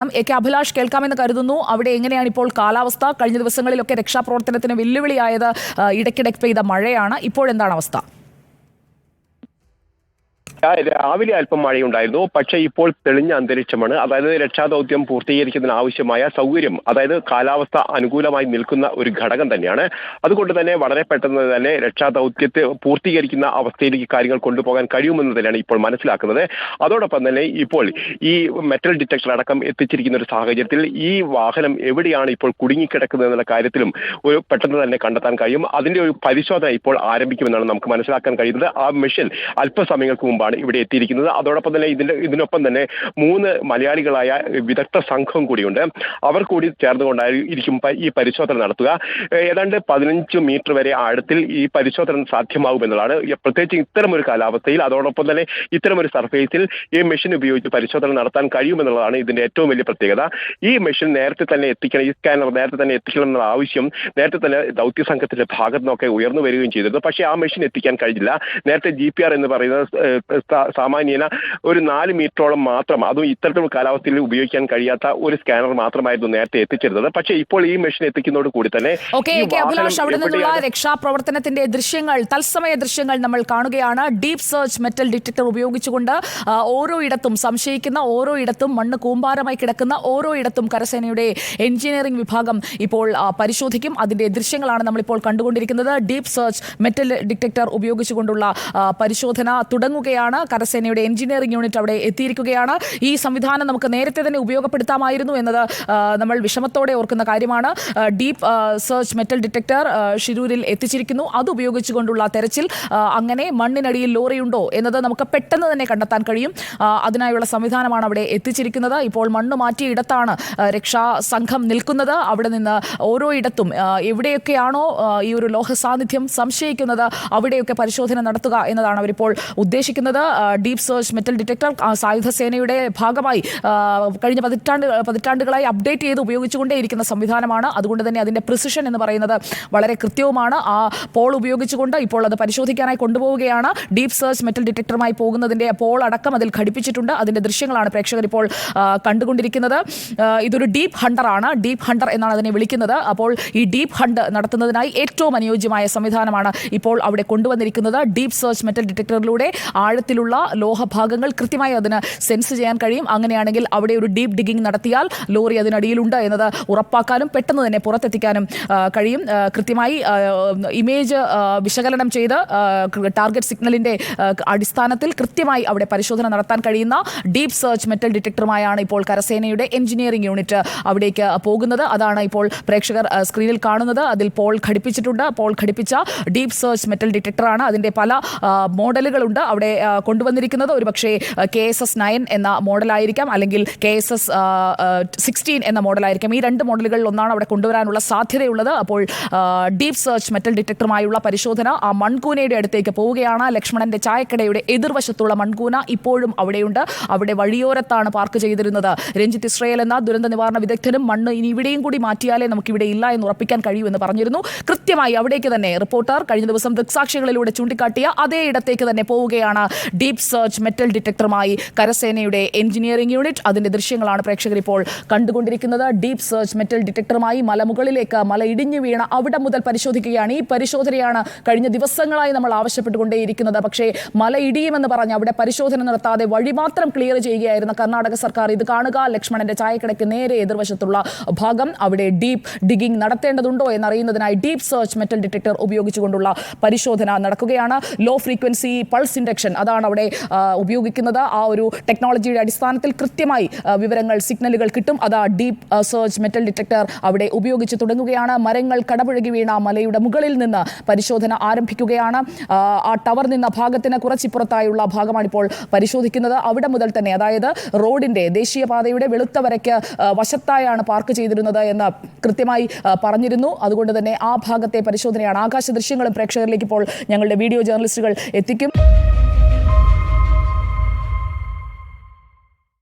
A K Abhilash കേൾക്കാമെന്ന് കരുതുന്നു. അവിടെ എങ്ങനെയാണ് ഇപ്പോൾ കാലാവസ്ഥ? കഴിഞ്ഞ ദിവസങ്ങളിലൊക്കെ രക്ഷാപ്രവർത്തനത്തിന് വെല്ലുവിളിയായത് ഇടയ്ക്കിടയ്ക്ക് ഇടയ്ക്കിടെ പെയ്ത മഴയാണ്. ഇപ്പോഴെന്താണ് അവസ്ഥ? ആ, രാവിലെ അല്പം മഴയുണ്ടായിരുന്നു. പക്ഷേ ഇപ്പോൾ തെളിഞ്ഞ അന്തരീക്ഷമാണ്. അതായത് രക്ഷാദൗത്യം പൂർത്തീകരിക്കുന്നതിന് ആവശ്യമായ സൗകര്യം അതായത് കാലാവസ്ഥ അനുകൂലമായി നിൽക്കുന്ന ഒരു ഘടകം തന്നെയാണ്. അതുകൊണ്ട് തന്നെ വളരെ പെട്ടെന്ന് തന്നെ രക്ഷാദൗത്യത്തെ പൂർത്തീകരിക്കുന്ന അവസ്ഥയിലേക്ക് കാര്യങ്ങൾ കൊണ്ടുപോകാൻ കഴിയുമെന്ന് തന്നെയാണ് ഇപ്പോൾ മനസ്സിലാക്കുന്നത്. അതോടൊപ്പം തന്നെ ഇപ്പോൾ ഈ മെറ്റൽ ഡിറ്റക്ടർ അടക്കം എത്തിച്ചിരിക്കുന്ന ഒരു സാഹചര്യത്തിൽ ഈ വാഹനം എവിടെയാണ് ഇപ്പോൾ കുടുങ്ങിക്കിടക്കുന്നത് എന്നുള്ള കാര്യത്തിലും ഒരു പെട്ടെന്ന് തന്നെ കണ്ടെത്താൻ കഴിയും. അതിന്റെ ഒരു പരിശോധന ഇപ്പോൾ ആരംഭിക്കുമെന്നാണ് നമുക്ക് മനസ്സിലാക്കാൻ കഴിയുന്നത്. ആ മെഷീൻ അല്പസമയങ്ങൾക്ക് മുമ്പാണ് ഇവിടെ എത്തിയിരിക്കുന്നത്. അതോടൊപ്പം തന്നെ ഇതിന്റെ ഇതിനൊപ്പം തന്നെ മൂന്ന് മലയാളികളായ വിദഗ്ധ സംഘം കൂടിയുണ്ട്. അവർ കൂടി ചേർന്നുകൊണ്ടായിരിക്കും ഈ പരിശോധന നടത്തുക. ഏതാണ്ട് പതിനഞ്ച് മീറ്റർ വരെ ആഴത്തിൽ ഈ പരിശോധന സാധ്യമാകും എന്നുള്ളതാണ്. പ്രത്യേകിച്ച് ഇത്തരമൊരു കാലാവസ്ഥയിൽ അതോടൊപ്പം തന്നെ ഇത്തരമൊരു സർഫേസിൽ ഈ മെഷീൻ ഉപയോഗിച്ച് പരിശോധന നടത്താൻ കഴിയുമെന്നുള്ളതാണ് ഇതിന്റെ ഏറ്റവും വലിയ പ്രത്യേകത. ഈ മെഷീൻ നേരത്തെ തന്നെ എത്തിക്കണം ഈ സ്കാനർ നേരത്തെ തന്നെ എത്തിക്കണം എന്നുള്ള ആവശ്യം നേരത്തെ തന്നെ ദൗത്യ സംഘത്തിന്റെ ഭാഗത്തു നിന്നൊക്കെ ഉയർന്നു വരികയും ചെയ്തിരുന്നു. പക്ഷേ ആ മെഷീൻ എത്തിക്കാൻ കഴിഞ്ഞില്ല. നേരത്തെ ജി പി ആർ എന്ന് സാ- സാമാന്യേന ഒരു നാല് മീറ്ററോളം മാത്രം അതും ഇത്തരത്തിലുള്ള കാലാവസ്ഥയിൽ ഉപയോഗിക്കാൻ കഴിയാത്ത ഒരു സ്കാനർ മാത്രമായിരുന്നു നേരത്തെ എത്തിച്ചിരുന്നത് പക്ഷേ ഇപ്പോൾ ഈ മെഷീൻ എത്തിക്കുന്നതോട് കൂടി തന്നെ അഭിലാഷ് അവിടെ നിന്നുള്ള രക്ഷാപ്രവർത്തനത്തിന്റെ ദൃശ്യങ്ങൾ തത്സമയ ദൃശ്യങ്ങൾ നമ്മൾ കാണുകയാണ്. ഡീപ് സെർച്ച് മെറ്റൽ ഡിറ്റക്ടർ ഉപയോഗിച്ചുകൊണ്ട് ഓരോ ഇടത്തും സംശയിക്കുന്ന ഓരോ ഇടത്തും മണ്ണ് കൂമ്പാരമായി കിടക്കുന്ന ഓരോ ഇടത്തും കരസേനയുടെ എഞ്ചിനീയറിംഗ് വിഭാഗം ഇപ്പോൾ പരിശോധിക്കും. അതിന്റെ ദൃശ്യങ്ങളാണ് നമ്മളിപ്പോൾ കണ്ടുകൊണ്ടിരിക്കുന്നത്. ഡീപ് സെർച്ച് മെറ്റൽ ഡിറ്റക്ടർ ഉപയോഗിച്ചുകൊണ്ടുള്ള പരിശോധന തുടങ്ങുകയാണ്. കരസേനയുടെ എഞ്ചിനീയറിംഗ് യൂണിറ്റ് അവിടെ എത്തിയിരിക്കുകയാണ്. ഈ സംവിധാനം നമുക്ക് നേരത്തെ തന്നെ ഉപയോഗപ്പെടുത്താമായിരുന്നു എന്നത് നമ്മൾ വിഷമത്തോടെ ഓർക്കുന്ന കാര്യമാണ്. ഡീപ്പ് സെർച്ച് മെറ്റൽ ഡിറ്റക്ടർ ഷിരൂരിൽ എത്തിച്ചിരിക്കുന്നു. അത് ഉപയോഗിച്ചുകൊണ്ടുള്ള തെരച്ചിൽ അങ്ങനെ മണ്ണിനടിയിൽ ലോറിയുണ്ടോ എന്നത് നമുക്ക് പെട്ടെന്ന് തന്നെ കണ്ടെത്താൻ കഴിയും. അതിനായുള്ള സംവിധാനമാണ് അവിടെ എത്തിച്ചിരിക്കുന്നത്. ഇപ്പോൾ മണ്ണ് മാറ്റിയ ഇടത്താണ് രക്ഷാ സംഘം നിൽക്കുന്നത്. അവിടെ നിന്ന് ഓരോ ഇടത്തും എവിടെയൊക്കെയാണോ ഈ ഒരു ലോഹ സാന്നിധ്യം സംശയിക്കുന്നത് അവിടെയൊക്കെ പരിശോധന നടത്തുക എന്നതാണ് അവരിപ്പോൾ ഉദ്ദേശിക്കുന്നത്. ഡീപ് സെർച്ച് മെറ്റൽ ഡിറ്റക്ടർ സായുധ സേനയുടെ ഭാഗമായി കഴിഞ്ഞ പതിറ്റാണ്ട് പതിറ്റാണ്ടുകളായി അപ്ഡേറ്റ് ചെയ്ത് ഉപയോഗിച്ചുകൊണ്ടേയിരിക്കുന്ന സംവിധാനമാണ്. അതുകൊണ്ട് തന്നെ അതിന്റെ പ്രിസിഷൻ എന്ന് പറയുന്നത് വളരെ കൃത്യവുമാണ്. ആ പോൾ ഉപയോഗിച്ചുകൊണ്ട് ഇപ്പോൾ അത് പരിശോധിക്കാനായി കൊണ്ടുപോവുകയാണ്. ഡീപ് സെർച്ച് മെറ്റൽ ഡിറ്റക്ടറുമായി പോകുന്നതിന്റെ പോൾ അടക്കം അതിൽ ഘടിപ്പിച്ചിട്ടുണ്ട്. അതിന്റെ ദൃശ്യങ്ങളാണ് പ്രേക്ഷകർ ഇപ്പോൾ കണ്ടുകൊണ്ടിരിക്കുന്നത്. ഇതൊരു ഡീപ് ഹണ്ടർ ആണ്. ഡീപ് ഹണ്ടർ എന്നാണ് അതിനെ വിളിക്കുന്നത്. അപ്പോൾ ഈ ഡീപ് ഹണ്ട് നടത്തുന്നതിനായി ഏറ്റവും അനുയോജ്യമായ സംവിധാനമാണ് ഇപ്പോൾ അവിടെ കൊണ്ടുവന്നിരിക്കുന്നത്. ഡീപ് സെർച്ച് മെറ്റൽ ഡിറ്റക്ടറിലൂടെ ആഴത്തിലുള്ള ലോഹഭാഗങ്ങൾ കൃത്യമായി അതിന് സെൻസ് ചെയ്യാൻ കഴിയും. അങ്ങനെയാണെങ്കിൽ അവിടെ ഒരു ഡീപ് ഡിഗിംഗ് നടത്തിയാൽ ലോറി അതിനടിയിലുണ്ട് എന്നത് ഉറപ്പാക്കാനും പെട്ടെന്ന് തന്നെ പുറത്തെത്തിക്കാനും കഴിയും. കൃത്യമായി ഇമേജ് വിശകലനം ചെയ്ത് ടാർഗറ്റ് സിഗ്നലിന്റെ അടിസ്ഥാനത്തിൽ കൃത്യമായി അവിടെ പരിശോധന നടത്താൻ കഴിയുന്ന ഡീപ് സെർച്ച് മെറ്റൽ ഡിറ്റക്ടറുമായാണ് ഇപ്പോൾ കരസേനയുടെ എഞ്ചിനീയറിംഗ് യൂണിറ്റ് അവിടേക്ക് പോകുന്നത്. അതാണ് ഇപ്പോൾ പ്രേക്ഷകർ സ്ക്രീനിൽ കാണുന്നത്. അതിൽ പോൾ ഘടിപ്പിച്ചിട്ടുണ്ട്. പോൾ ഘടിപ്പിച്ച ഡീപ് സെർച്ച് മെറ്റൽ ഡിറ്റക്ടറാണ്. അതിന്റെ പല മോഡലുകളുണ്ട്. അവിടെ കൊണ്ടുവന്നിരിക്കുന്നത്. ഒരുപക്ഷേ കെ എസ് എസ് നയൻ എന്ന മോഡലായിരിക്കാം അല്ലെങ്കിൽ കെ എസ് എസ് സിക്സ്റ്റീൻ എന്ന മോഡലായിരിക്കാം. ഈ രണ്ട് മോഡലുകളിൽ ഒന്നാണ് അവിടെ കൊണ്ടുവരാനുള്ള സാധ്യതയുള്ളത്. അപ്പോൾ ഡീപ് സെർച്ച് മെറ്റൽ ഡിറ്റക്ടറുമായുള്ള പരിശോധന ആ മൺകൂനയുടെ അടുത്തേക്ക് പോവുകയാണ്. ലക്ഷ്മണന്റെ ചായക്കടയുടെ എതിർവശത്തുള്ള മൺകൂന ഇപ്പോഴും അവിടെയുണ്ട്. അവിടെ വഴിയോരത്താണ് പാർക്ക് ചെയ്തിരുന്നത്. രഞ്ജിത്ത് ഇസ്രയേൽ എന്ന ദുരന്ത നിവാരണ വിദഗ്ധനും മണ്ണ് ഇനി ഇവിടെയും കൂടി മാറ്റിയാലേ നമുക്ക് ഇവിടെ ഇല്ല എന്ന് ഉറപ്പിക്കാൻ കഴിയൂ എന്ന് പറഞ്ഞിരുന്നു. കൃത്യമായി അവിടേക്ക് തന്നെ റിപ്പോർട്ടർ കഴിഞ്ഞ ദിവസം ദൃക്സാക്ഷികളിലൂടെ ചൂണ്ടിക്കാട്ടിയ അതേ ഇടത്തേക്ക് തന്നെ പോവുകയാണ് ഡീപ് സെർച്ച് മെറ്റൽ ഡിറ്റക്ടറുമായി കരസേനയുടെ എഞ്ചിനീയറിംഗ് യൂണിറ്റ് അതിന്റെ ദൃശ്യങ്ങളാണ് പ്രേക്ഷകർ ഇപ്പോൾ കണ്ടുകൊണ്ടിരിക്കുന്നത്. ഡീപ് സെർച്ച് മെറ്റൽ ഡിറ്റക്ടറുമായി മലമുകളിലേക്ക് മല ഇടിഞ്ഞു വീണ അവിടെ മുതൽ പരിശോധിക്കുകയാണ്. ഈ പരിശോധനയാണ് കഴിഞ്ഞ ദിവസങ്ങളായി നമ്മൾ ആവശ്യപ്പെട്ടുകൊണ്ടേയിരിക്കുന്നത്. പക്ഷേ മല ഇടിയുമെന്ന് പറഞ്ഞ് അവിടെ പരിശോധന നടത്താതെ വഴി മാത്രം ക്ലിയർ ചെയ്യുകയായിരുന്ന കർണാടക സർക്കാർ ഇത് കാണുക ലക്ഷ്മണന്റെ ചായക്കടയ്ക്ക് നേരെ എതിർവശത്തുള്ള ഭാഗം അവിടെ ഡീപ് ഡിഗിംഗ് നടത്തേണ്ടതുണ്ടോ എന്നറിയുന്നതിനായി ഡീപ് സെർച്ച് മെറ്റൽ ഡിറ്റക്ടർ ഉപയോഗിച്ചുകൊണ്ടുള്ള പരിശോധന നടക്കുകയാണ്. ലോ ഫ്രീക്വൻസി പൾസ് ഇൻഡക്ഷൻ അതാണ് അവിടെ ഉപയോഗിക്കുന്നത്. ആ ഒരു ടെക്നോളജിയുടെ അടിസ്ഥാനത്തിൽ കൃത്യമായി വിവരങ്ങൾ സിഗ്നലുകൾ കിട്ടും. അത് ഡീപ് സെർച്ച് മെറ്റൽ ഡിറ്റക്ടർ അവിടെ ഉപയോഗിച്ച് തുടങ്ങുകയാണ്. മരങ്ങൾ കടപുഴകി വീണ മലയുടെ മുകളിൽ നിന്ന് പരിശോധന ആരംഭിക്കുകയാണ്. ആ, ടവർ നിന്ന ഭാഗത്തിന് കുറച്ചിപ്പുറത്തായുള്ള ഭാഗമാണ് ഇപ്പോൾ പരിശോധിക്കുന്നത്. അവിടെ മുതൽ തന്നെ അതായത് റോഡിന്റെ ദേശീയപാതയുടെ വെളുത്ത വരയ്ക്ക് വശത്തായാണ് പാർക്ക് ചെയ്തിരുന്നത് എന്ന് കൃത്യമായി പറഞ്ഞിരുന്നു. അതുകൊണ്ട് തന്നെ ആ ഭാഗത്തെ പരിശോധനയാണ്. ആകാശ ദൃശ്യങ്ങളും പ്രേക്ഷകരിലേക്ക് ഇപ്പോൾ ഞങ്ങളുടെ വീഡിയോ ജേർണലിസ്റ്റുകൾ എത്തിക്കും.